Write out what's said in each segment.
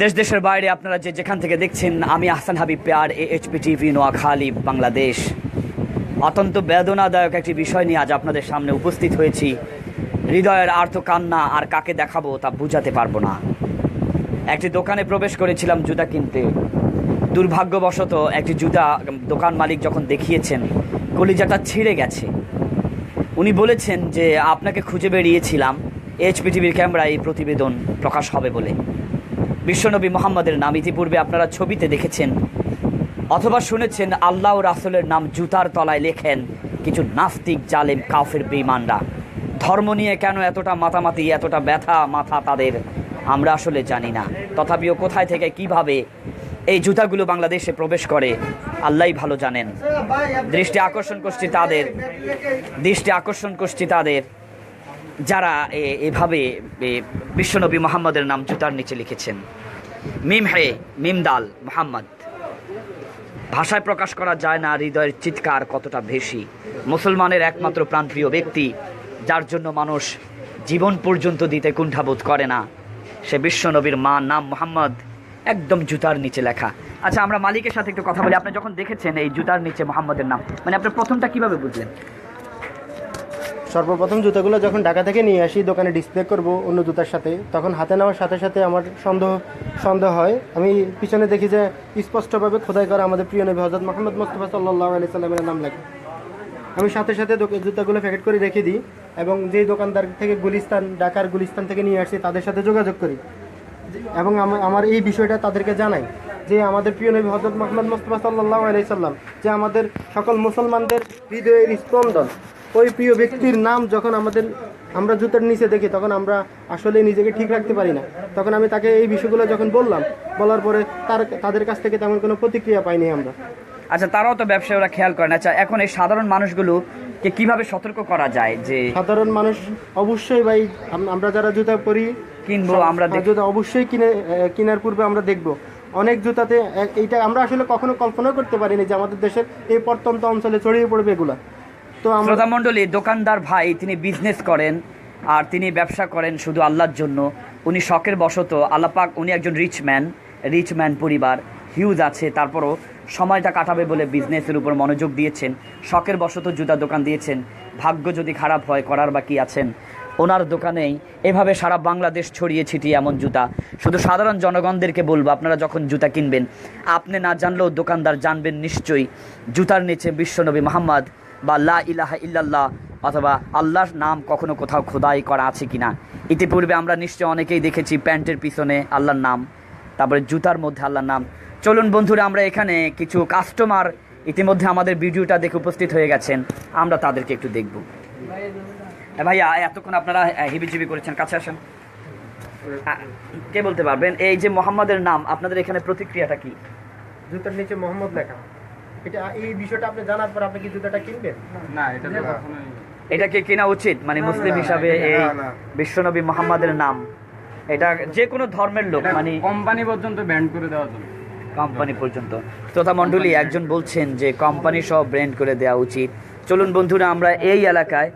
দেশ, দেশের বাইরে আপনারা যে যেখান থেকে দেখছেন, আমি Ahsan Habib Pyar H P TV Noakhali, Bangladesh. অত্যন্ত বেদনাদায়ক একটি বিষয় নিয়ে আজ আপনাদের সামনে উপস্থিত হয়েছি। হৃদয়ের আর্থ কান্না আর কাকে দেখাবো তা বুঝাতে পারব না। একটি দোকানে প্রবেশ করেছিলাম জুতা কিনতে। দুর্ভাগ্যবশত একটি জুতা দোকান মালিক যখন দেখিয়েছেন, কলিজাটা ছিঁড়ে গেছে। উনি বলেছেন যে, আপনাকে খুঁজে বেরিয়েছিলাম। এইচপি টিভির ক্যামেরায় এই প্রতিবেদন প্রকাশ হবে বলে। বিশ্বনবী মোহাম্মদের নাম ইতিপূর্বে আপনারা ছবিতে দেখেছেন অথবা শুনেছেন আল্লাহ রাসুলের নাম জুতার তলায় লেখেন কিছু নাস্তিক, জালেম, কাফের বেইমানরা ধর্ম নিয়ে কেন এতটা মাতামাতি, এতটা ব্যথা মাথা তাদের, আমরা আসলে জানি না। তথাপিও কোথায় থেকে কীভাবে এই জুতাগুলো বাংলাদেশে প্রবেশ করে, আল্লাহই ভালো জানেন। দৃষ্টি আকর্ষণ করছি তাদের, দৃষ্টি আকর্ষণ করছি তাদের। যারা এভাবে বিশ্বনবী মোহাম্মদের নাম জুতার নিচে লিখেছেন। মিম হে, মিম দাল, মোহাম্মদ। ভাষায় প্রকাশ করা যায় না, হৃদয়ের চিৎকার কতটা বেশি। মুসলমানের একমাত্র প্রাণপ্রিয় ব্যক্তি, যার জন্য মানুষ জীবন পর্যন্ত দিতে কুণ্ঠাবোধ করে না, সে বিশ্বনবীর মা, নাম মোহাম্মদ, একদম জুতার নিচে লেখা। আচ্ছা আমরা মালিকের সাথে একটু কথা বলি। আপনি যখন দেখেছেন এই জুতার নিচে মোহাম্মদের নাম মানে আপনি প্রথমটা কীভাবে বুঝলেন? সর্বপ্রথম জুতাগুলো যখন ঢাকা থেকে নিয়ে আসি, দোকানে ডিসপ্লে করব অন্য জুতার সাথে, তখন হাতে নেওয়ার সাথে সাথে আমার সন্দেহ সন্দেহ হয়। আমি পিছনে দেখি যে স্পষ্টভাবে খোদাই করা আমাদের প্রিয় নবী হজরত মোহাম্মদ মোস্তফা সাল্লাহ আলি সাল্লামের নাম লেখা। আমি সাথে সাথে জুতাগুলো প্যাকেট করে রেখে দিই এবং যেই দোকানদার থেকে গুলিস্তান, ঢাকার গুলিস্তান থেকে নিয়ে আসছি তাদের সাথে যোগাযোগ করি। এবং আমা- আমার এই বিষয়টা তাদেরকে জানাই যে আমাদের প্রিয় নবী হজরত মোহাম্মদ মোস্তফা সাল্লাহ আলাইসাল্লাম যে আমাদের সকল মুসলমানদের হৃদয়ের স্পন্দন ওই প্রিয় ব্যক্তির নাম যখন আমাদের আমরা জুতার নিচে দেখি তখন আমরা আসলে নিজেকে ঠিক রাখতে পারি না। তখন আমি তাকে এই বিষয়গুলো যখন বললাম বলার পরে তার তাদের কাছ থেকে তেমন কোনো প্রতিক্রিয়া পাইনি আমরা। আচ্ছা তারাও তো ব্যবসায় ওরা খেয়াল করেন। আচ্ছা এখন এই সাধারণ মানুষগুলোকে কীভাবে সতর্ক করা যায় যে সাধারণ মানুষ অবশ্যই ভাই আমরা যারা জুতা পরি কিনবো আমরা জুতা অবশ্যই কিনে কেনার পূর্বে আমরা দেখব। অনেক জুতাতে এইটা আমরা আসলে কখনো কল্পনা করতে পারিনি যে আমাদের দেশের এই প্রত্যন্ত অঞ্চলে ছড়িয়ে পড়বে এগুলা। শ্রোতা মণ্ডলী, দোকানদার ভাই, তিনি বিজনেস করেন, আর তিনি ব্যবসা করেন শুধু আল্লাহর জন্য। উনি শখের বশত আল্লাপাক উনি একজন রিচ ম্যান রিচ ম্যান পরিবার হিউজ আছে, তারপরও সময়টা কাটাবে বলে বিজনেসের উপর মনোযোগ দিয়েছেন। শখের বশত জুতা দোকান দিয়েছেন। ভাগ্য যদি খারাপ হয়, করার বাকি আছেন? ওনার দোকানেই এভাবে সারা বাংলাদেশ ছড়িয়ে ছিটিয়ে এমন জুতা। শুধু সাধারণ জনগণদেরকে বলব, আপনারা যখন জুতা কিনবেন, আপনি না জানলেও দোকানদার জানবেন নিশ্চয়ই। জুতার নিচে বিশ্বনবী মোহাম্মদ বা লা ইলাহা ইল্লাল্লাহ অথবা আল্লাহর নাম কখনো কোথাও খোদাই করা আছে কিনা। ইতিপূর্বে আমরা নিশ্চয় অনেকেই দেখেছি প্যান্টের পিছনে আল্লাহর নাম, তারপরে জুতার মধ্যে আল্লাহর নাম। চলুন বন্ধুরা, আমরা এখানে কিছু কাস্টমার ইতিমধ্যে আমাদের ভিডিওটা দেখে উপস্থিত হয়ে গেছেন। আমরা তাদেরকে একটু দেখব। ভাইয়া, এতক্ষণ আপনারা হিবিজিবি করেছেন, কাছে আসেন। কে বলতে পারবেন? এই যে মোহাম্মদের নাম, আপনাদের এখানে প্রতিক্রিয়াটা কি? জুতার নিচে মোহাম্মদ লেখা। এটা এই বিষয়টা আপনি জানার পর আপনি কি জুতাটা কিনবেন? না এটা তো কখনোই। এটা কি কেনা উচিত? মানে মুসলিম হিসাবে এই। বিশ্বনবী মোহাম্মদের নাম। এটা যে কোনো ধর্মের লোক মানে কোম্পানি পর্যন্ত ব্যান্ড করে দেওয়া জন্য। কোম্পানি পর্যন্ত। শ্রোতা মণ্ডলী একজন বলছেন যে কোম্পানি সব ব্র্যান্ড করে দেওয়া উচিত। চলুন বন্ধুরা আমরা এই এলাকায়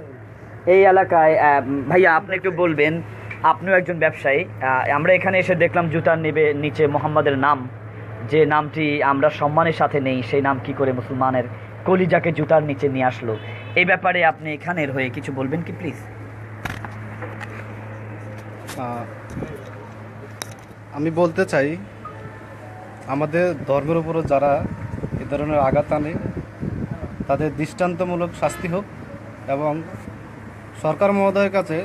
এই এলাকায় আহ, ভাইয়া আপনি একটু বলবেন আপনিও একজন ব্যবসায়ী আহ, আমরা এখানে এসে দেখলাম জুতার নেবে নিচে মোহাম্মদের নাম। যে নামটি আমরা সম্মানের সাথে নেই, সেই নাম কি করে মুসলমানের কলিজাকে জুতার নিচে নিয়ে আসলো? এই ব্যাপারে আপনি এখানের হয়ে কিছু বলবেন কি প্লিজ আমি বলতে চাই, আমাদের ধর্মের উপরও যারা এ ধরনের আঘাত আনে, তাদের দৃষ্টান্তমূলক শাস্তি হোক এবং সরকার মহোদয়ের কাছে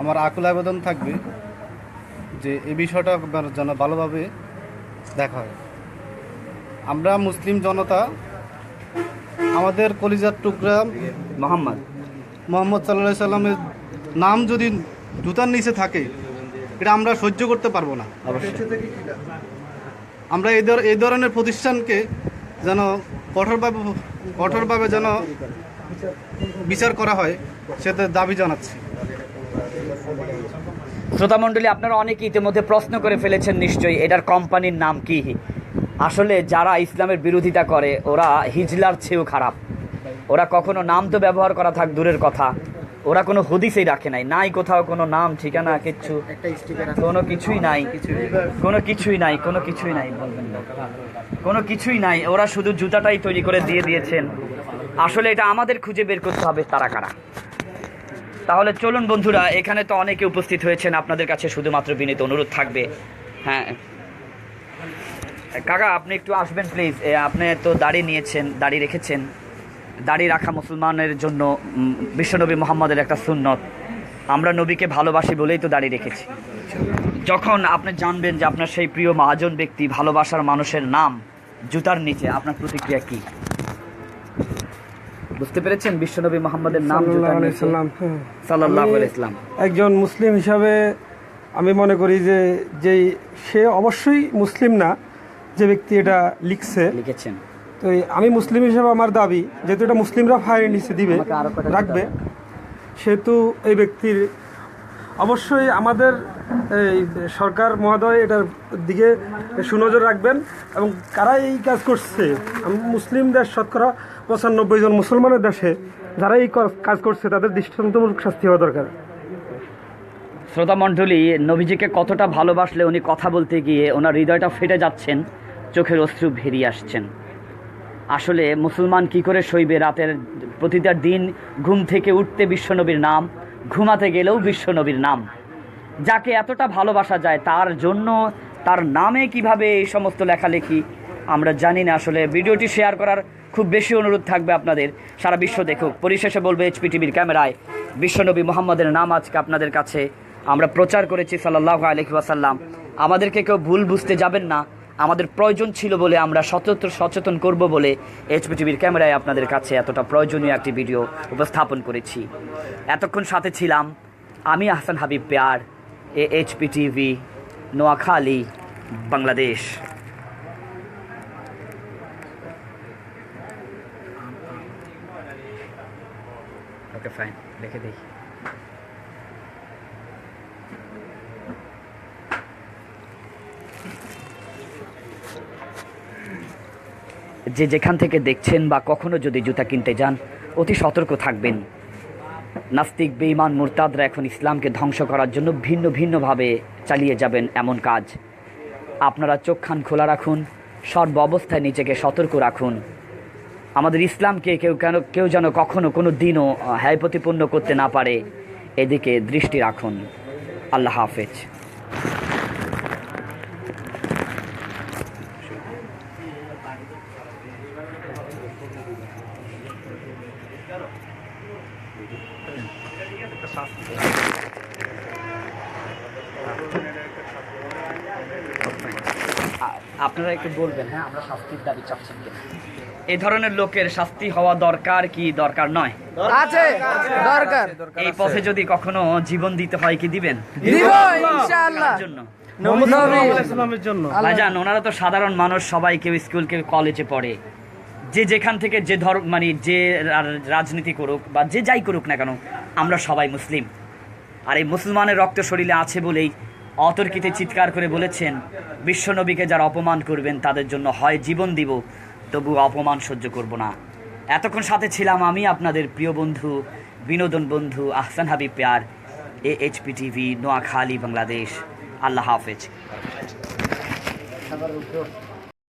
আমার আকুল আবেদন থাকবে যে এই বিষয়টা যেন ভালোভাবে দেখা হয়। আমরা মুসলিম জনতা, আমাদের কলিজার টুকরা মোহাম্মদ। মোহাম্মদ সাল্লাহ সাল্লামের নাম যদি জুতার নিচে থাকে, এটা আমরা সহ্য করতে পারব না। আমরা এই এই ধরনের প্রতিষ্ঠানকে যেন কঠোরভাবে কঠোরভাবে যেন বিচার করা হয়, সেটা দাবি জানাচ্ছি। শ্রোতামণ্ডলী আপনারা অনেকে ইতিমধ্যে প্রশ্ন করে ফেলেছেন নিশ্চয়ই এটার কোম্পানির নাম কি? আসলে যারা ইসলামের বিরোধিতা করে, ওরা হিজলার চেয়েও খারাপ। ওরা কখনো নাম তো ব্যবহার করা থাক, দূরের কথা। ওরা কোনো হদিসেই রাখে নাই। নাই কোথাও কোনো নাম, ঠিকানা, কিচ্ছু। কোনো কিছুই নাই। কোনো কিছুই নাই, কোনো কিছুই নাই কোনো কিছুই নাই। ওরা শুধু জুতাটাই তৈরি করে দিয়ে দিয়েছেন। আসলে এটা আমাদের খুঁজে বের করতে হবে তারা কারা। তাহলে চলুন বন্ধুরা, এখানে তো অনেকে উপস্থিত হয়েছেন, আপনাদের কাছে শুধুমাত্র বিনীত অনুরোধ থাকবে। হ্যাঁ। কাকা, আপনি একটু আসবেন প্লিজ আপনি তো দাড়ি নিয়েছেন, দাড়ি রেখেছেন। দাড়ি রাখা মুসলমানের জন্য বিশ্বনবী মোহাম্মদের একটা সুন্নত। আমরা নবীকে ভালোবাসি বলেই তো দাড়ি রেখেছি। যখন আপনি জানবেন যে আপনার সেই প্রিয় মহাজন ব্যক্তি ভালোবাসার মানুষের নাম জুতার নিচে, আপনার প্রতিক্রিয়া কি? বুঝতে পেরেছেন? বিশ্বনবী মোহাম্মদের নাম সাল্লাম হ্যাঁ। ইসলাম একজন মুসলিম হিসাবে আমি মনে করি যে যে সে অবশ্যই মুসলিম না যে ব্যক্তি এটা লিখছে। লিখেছেন। তো আমি মুসলিম হিসাবে আমার দাবি যেহেতু এটা মুসলিমরা ফায়ার নিচে দিবে রাখবে সেহেতু এই ব্যক্তির অবশ্যই আমাদের এই সরকার মহোদয় এটার দিকে সুনজর রাখবেন এবং কারা এই কাজ করছে? মুসলিম দেশ শতকরা পঁচানব্বই জন মুসলমানের দেশে যারা এই কাজ করছে, তাদের দৃষ্টান্তমূলক শাস্তি হওয়া দরকার। শ্রোতা মণ্ডলী, নবীজিকে কতটা ভালোবাসলে উনি কথা বলতে গিয়ে ওনার হৃদয়টা ফেটে যাচ্ছেন, চোখের অশ্রু ভেরিয়ে আসছেন। আসলে মুসলমান কি করে সইবে রাতের প্রতিটা দিন ঘুম থেকে উঠতে বিশ্বনবীর নাম, ঘুমাতে গেলেও বিশ্বনবীর নাম। যাকে এতটা ভালোবাসা যায়, তার জন্য, তার নামে কীভাবে এই সমস্ত লেখালেখি, আমরা জানি না। আসলে ভিডিওটি শেয়ার করার খুব বেশি অনুরোধ থাকবে আপনাদের। সারা বিশ্ব দেখুক। পরিশেষে বলবে এইচপি টিভির ক্যামেরায় বিশ্বনবী মোহাম্মদের নাম আজকে আপনাদের কাছে। আমরা প্রচার করেছি সাল্লাহ আলহি আমাদেরকে কেউ ভুল বুঝতে যাবেন না। আমাদের প্রয়োজন ছিল বলে আমরা সচেতন সচেতন করব বলে এইচপি টিভির ক্যামেরায় আপনাদের কাছে এতটা প্রয়োজনীয় একটি ভিডিও উপস্থাপন করেছি। এতক্ষণ সাথে ছিলাম আমি, Ahsan Habib Pyar. A H P TV Noakhali Bangladesh okay fine লিখে দেখি যে যেখান থেকে দেখছেন বা কখনো যদি জুতা কিনতে যান, অতি সতর্ক থাকবেন। নাস্তিক, বেঈমান, মুরতাদরা এখন ইসলামকে ধ্বংস করার জন্য ভিন্ন ভিন্নভাবে চালিয়ে যাবেন এমন কাজ। আপনারা চোখ খান খোলা রাখুন, সর্ব অবস্থায় নিজেকে সতর্ক রাখুন। আমাদের ইসলামকে কেউ কেন, কেউ যেন কখনো কোনো দিনও হ্যায় প্রতিপন্ন করতে না পারে, এদিকে দৃষ্টি রাখুন। আল্লাহ হাফেজ। আপনারা একটু বলবেন হ্যাঁ আমরা শাস্তির দাবি চাচ্ছেন কিনা? এই ধরনের লোকের শাস্তি হওয়া দরকার কি দরকার নয়? আছে দরকার। এই পথে যদি কখনো জীবন দিতে হয় কি দিবেন? দিব ইনশাআল্লাহ। জন্য? ভাইজান ওনারা তো সাধারণ মানুষ সবাই কেউ স্কুল কেউ কলেজে পড়ে। যে যেখান থেকে যে ধর মানে যে রা- রাজনীতি করুক বা যে যাই করুক না কেন আমরা সবাই মুসলিম। আর এই মুসলমানের রক্ত শরীরে আছে বলেই অতর্কিতে চিৎকার করে বলেছেন, বিশ্বনবীকে যারা অপমান করবেন তাদের জন্য হয় জীবন দিব, তবু অপমান সহ্য করব না। এতক্ষণ সাথে ছিলাম আমি, আপনাদের প্রিয় বন্ধু, বিনোদন বন্ধু Ahsan Habib Pyar A H P TV Noakhali, Bangladesh. Allah হাফেজ।